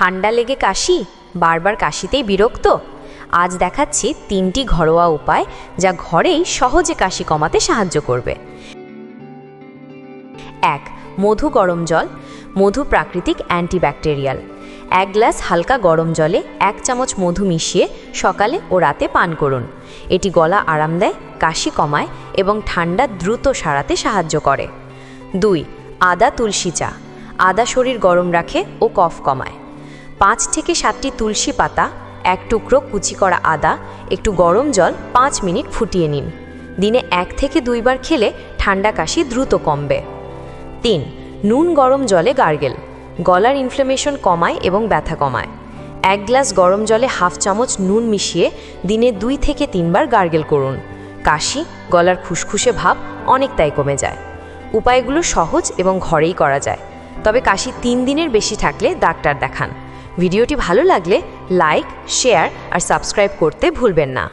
ঠান্ডা লেগে কাশি? বারবার কাশিতেই বিরক্ত? আজ দেখাচ্ছি তিনটি ঘরোয়া উপায় যা ঘরেই সহজে কাশি কমাতে সাহায্য করবে। এক, মধু গরম জল। মধু প্রাকৃতিক অ্যান্টিব্যাকটেরিয়াল। এক গ্লাস হালকা গরম জলে এক চামচ মধু মিশিয়ে সকালে ও রাতে পান করুন। এটি গলা আরাম দেয়, কাশি কমায় এবং ঠান্ডা দ্রুত সারাতে সাহায্য করে। দুই, আদা তুলসী চা। আদা শরীর গরম রাখে ও কফ কমায়। পাঁচ থেকে সাতটি তুলসী পাতা, এক টুকরো কুচি করা আদা, একটু গরম জল, পাঁচ মিনিট ফুটিয়ে নিন। দিনে এক থেকে দুইবার খেলে ঠান্ডা কাশি দ্রুত কমবে। তিন, নুন গরম জলে গার্গেল। গলার ইনফ্লামেশন কমায় এবং ব্যথা কমায়। এক গ্লাস গরম জলে হাফ চামচ নুন মিশিয়ে দিনে দুই থেকে তিনবার গার্গেল করুন। কাশি, গলার খুসখুসে ভাব অনেকটাই কমে যায়। উপায়গুলো সহজ এবং ঘরেই করা যায়। তবে কাশি তিন দিনের বেশি থাকলে ডাক্তার দেখান। ভিডিওটি ভালো লাগলে লাইক শেয়ার আর সাবস্ক্রাইব করতে ভুলবেন না।